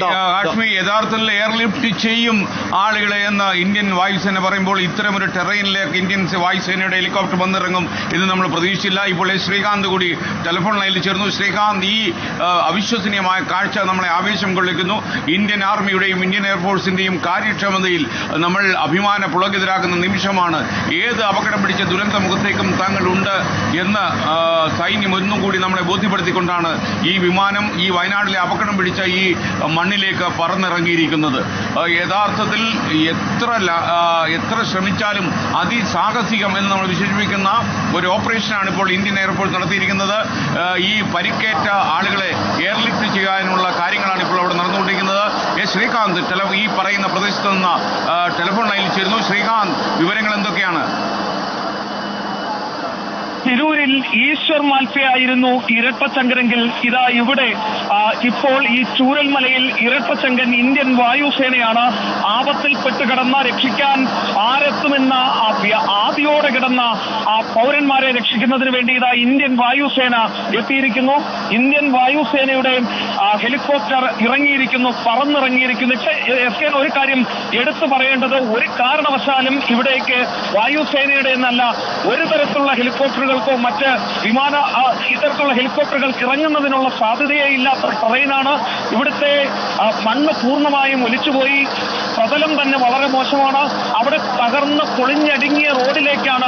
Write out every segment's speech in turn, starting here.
കാശ്മീർ യഥാർത്ഥത്തിൽ എയർലിഫ്റ്റ് ചെയ്യും ആളുകളെ എന്ന് ഇന്ത്യൻ വായുസേന പറയുമ്പോൾ ഇത്തരം ഒരു ടെറൈനിലേക്ക് ഇന്ത്യൻ വായുസേനയുടെ ഹെലികോപ്റ്റർ വന്നിറങ്ങും എന്ന് നമ്മൾ പ്രതീക്ഷിച്ചില്ല. ഇപ്പോൾ ശ്രീകാന്ത് കൂടി ടെലിഫോൺ ലൈനിൽ ചേർന്നു. ശ്രീകാന്ത് ഈ അവിശ്വസനീയമായ കാഴ്ച നമ്മളെ ആവേശം കൊള്ളിക്കുന്നു. ഇന്ത്യൻ ആർമിയുടെയും ഇന്ത്യൻ എയർഫോഴ്സിന്റെയും കാര്യക്ഷമതയിൽ നമ്മൾ അഭിമാന പുളകിതരാകുന്ന നിമിഷമാണ്. ഏത് അപകടം പിടിച്ച ദുരന്ത മുഖത്തേക്കും താങ്കളുണ്ട് എന്ന് സൈന്യം ഒന്നും കൂടി നമ്മളെ ബോധ്യപ്പെടുത്തിക്കൊണ്ടാണ് ഈ വിമാനം ഈ വയനാട്ടിലെ അപകടം പിടിച്ച ഈ മണ്ണിലേക്ക് പറന്നിറങ്ങിയിരിക്കുന്നത്. യഥാർത്ഥത്തിൽ എത്ര എത്ര ശ്രമിച്ചാലും അതിസാഹസികം എന്ന് നമ്മൾ വിശേഷിപ്പിക്കുന്ന ഒരു ഓപ്പറേഷനാണ് ഇപ്പോൾ ഇന്ത്യൻ എയർഫോഴ്സ് നടത്തിയിരിക്കുന്നത്. ഈ പരിക്കേറ്റ ആളുകളെ എയർലിഫ്റ്റ് ചെയ്യാനുള്ള കാര്യങ്ങളാണ് ഇപ്പോൾ അവിടെ നടന്നുകൊണ്ടിരിക്കുന്നത്. എസ് ശ്രീകാന്ത് ഈ പറയുന്ന പ്രദേശത്ത് നിന്ന് ടെലിഫോൺ ലൈനിൽ ചേരുന്നു. ശ്രീകാന്ത് വിവരങ്ങൾ എന്തൊക്കെയാണ്? തിരൂരിൽ ഈശ്വർ മാൽഫയായിരുന്നു ഇരട്ടച്ചങ്കരെങ്കിൽ ഇതാ ഇവിടെ. ഇപ്പോൾ ഈ ചൂരൽമലയിൽ ഇരട്ടച്ചങ്കൻ ഇന്ത്യൻ വായുസേനയാണ് ആപത്തിൽപ്പെട്ട് കിടന്ന രക്ഷിക്കാൻ ആരെത്തുമെന്ന ആദ്യോടെ കിടന്ന ആ പൗരന്മാരെ രക്ഷിക്കുന്നതിന് വേണ്ടി ഇതാ ഇന്ത്യൻ വായുസേന എത്തിയിരിക്കുന്നു. ഇന്ത്യൻ വായുസേനയുടെ ഹെലികോപ്റ്റർ ഇറങ്ങിയിരിക്കുന്നു പറന്നിറങ്ങിയിരിക്കുന്നു. എസ് കെ ഒരു കാര്യം എടുത്തു പറയേണ്ടത് ഒരു കാരണവശാലും ഇവിടേക്ക് വായുസേനയുടെ എന്നല്ല ഒരു തരത്തിലുള്ള ഹെലികോപ്റ്ററുകൾക്കോ മറ്റ് വിമാന ഇത്തരത്തിലുള്ള ഹെലികോപ്റ്ററുകൾക്ക് ഇറങ്ങുന്നതിനുള്ള സാധ്യതയേ ഇല്ലാത്ത ട്രെയിനാണ്. ഇവിടുത്തെ മണ്ണ് പൂർണമായും ഒലിച്ചുപോയി. പ്രതലം തന്നെ വളരെ മോശമാണ്. അവിടെ തകർന്ന് പൊളിഞ്ഞടുങ്ങിയ റോഡിലേക്കാണ്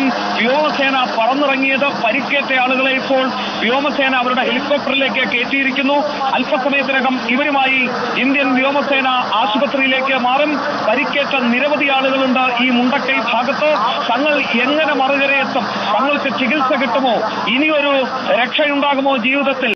വ്യോമസേന പറന്നിറങ്ങിയത് പരിക്കേറ്റ ആളുകളെ ഇപ്പോൾ വ്യോമസേന അവരുടെ ഹെലികോപ്റ്ററിലേക്ക് കയറ്റിയിരിക്കുന്നു. അല്പസമയത്തിനകം ഇവരുമായി ഇന്ത്യൻ വ്യോമസേന ആശുപത്രിയിലേക്ക് മാറും. പരിക്കേറ്റ നിരവധി ആളുകളുണ്ട് ഈ മുണ്ടക്കൈ ഭാഗത്ത്. തങ്ങൾ എങ്ങനെ മറുകരയെത്തും? തങ്ങൾക്ക് ചികിത്സ കിട്ടുമോ? ഇനിയൊരു രക്ഷയുണ്ടാകുമോ ജീവിതത്തിൽ?